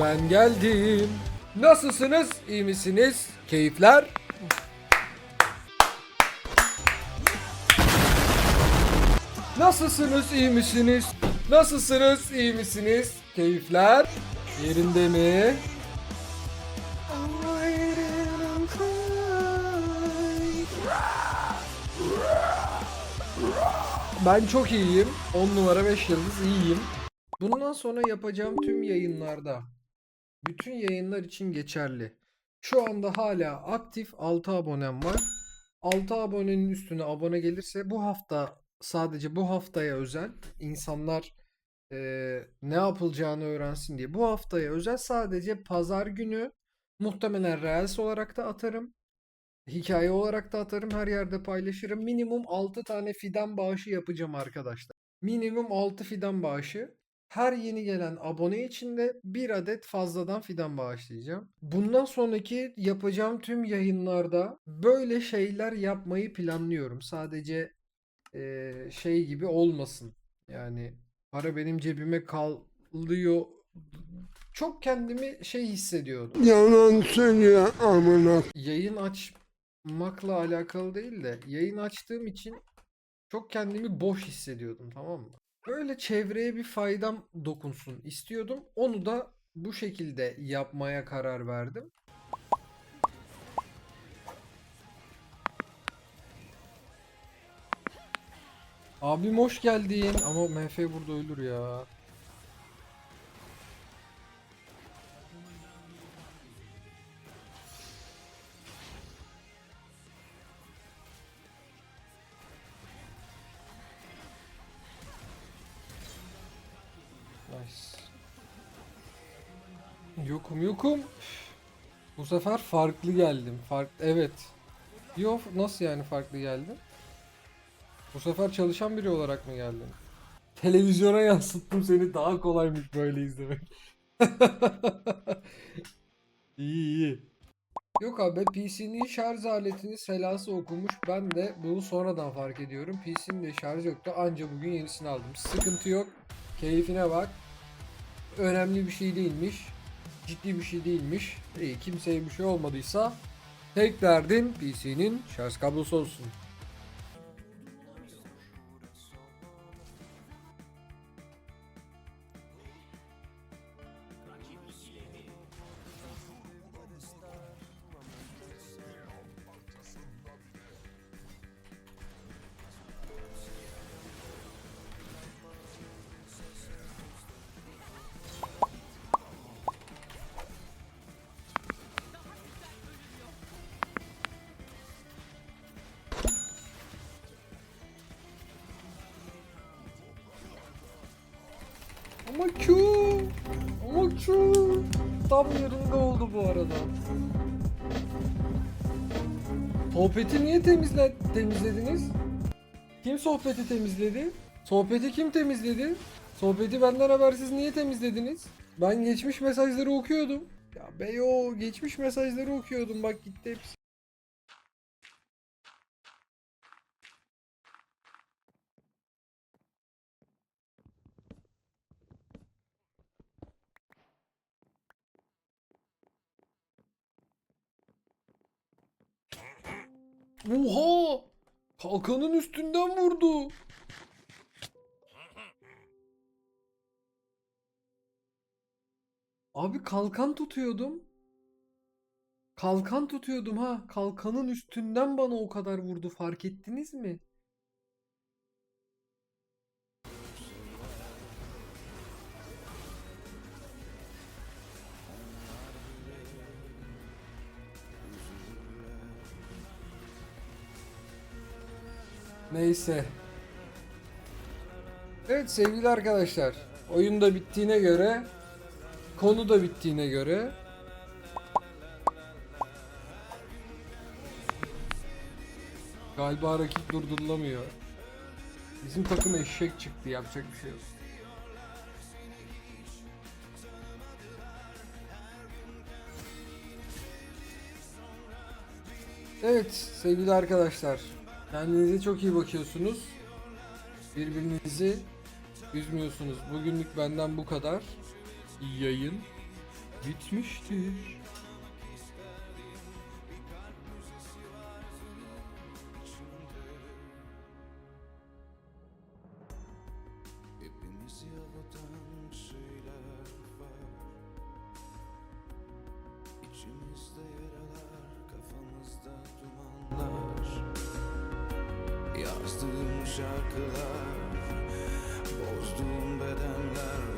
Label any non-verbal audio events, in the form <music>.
Ben geldim. Nasılsınız? İyi misiniz? Keyifler? Nasılsınız? İyi misiniz? Nasılsınız? İyi misiniz? Keyifler yerinde mi? Ben çok iyiyim. 10 numara 5 yıldız iyiyim. Bundan sonra yapacağım tüm yayınlarda bütün yayınlar için geçerli. Şu anda hala aktif 6 abonem var. 6 abonenin üstüne abone gelirse bu hafta sadece bu haftaya özel insanlar eee, ne yapılacağını öğrensin diye bu haftaya özel sadece pazar günü muhtemelen Reels olarak da atarım. Hikaye olarak da atarım. Her yerde paylaşırım. Minimum 6 tane fidan bağışı yapacağım arkadaşlar. Minimum 6 fidan bağışı. Her yeni gelen abone için de bir adet fazladan fidan bağışlayacağım. Bundan sonraki yapacağım tüm yayınlarda böyle şeyler yapmayı planlıyorum. Sadece eee, şey gibi olmasın. Yani para benim cebime kalıyor. Çok kendimi şey hissediyordum. Yalan söylüyor amına. Yayın açmakla alakalı değil de yayın açtığım için çok kendimi boş hissediyordum tamam mı? Böyle çevreye bir faydam dokunsun istiyordum. Onu da bu şekilde yapmaya karar verdim. Abim hoş geldin ama MF burada ölür ya. Yokum yokum. Bu sefer farklı geldim. Farklı evet. Yok nasıl yani farklı geldim? Bu sefer çalışan biri olarak mı geldim? Televizyona yansıttım seni daha kolaymış böyle izlemek. <laughs> iyi iyi. Yok abi PC'nin şarj aletini selası okumuş. Ben de bunu sonradan fark ediyorum. PC'nin de şarj yoktu. Anca bugün yenisini aldım. Sıkıntı yok. Keyfine bak. Önemli bir şey değilmiş. Ciddi bir şey değilmiş. İyi kimseye bir şey olmadıysa tek derdin PC'nin şarj kablosu olsun. Ama Q. Tam yerinde oldu bu arada. Sohbeti niye temizle temizlediniz? Kim sohbeti temizledi? Sohbeti kim temizledi? Sohbeti benden habersiz niye temizlediniz? Ben geçmiş mesajları okuyordum. Ya beyo geçmiş mesajları okuyordum bak gitti hepsi. Oha! Kalkanın üstünden vurdu. Abi kalkan tutuyordum. Kalkan tutuyordum ha. Kalkanın üstünden bana o kadar vurdu. Fark ettiniz mi? Neyse. Evet sevgili arkadaşlar. Oyun da bittiğine göre konu da bittiğine göre galiba rakip durdurulamıyor. Bizim takım eşek çıktı yapacak bir şey yok. Evet sevgili arkadaşlar. Kendinize çok iyi bakıyorsunuz. Birbirinizi üzmüyorsunuz. Bugünlük benden bu kadar. Yayın. bitmiştir. İçimizde yaralar, Yazdığım şarkılar, bozduğum bedenler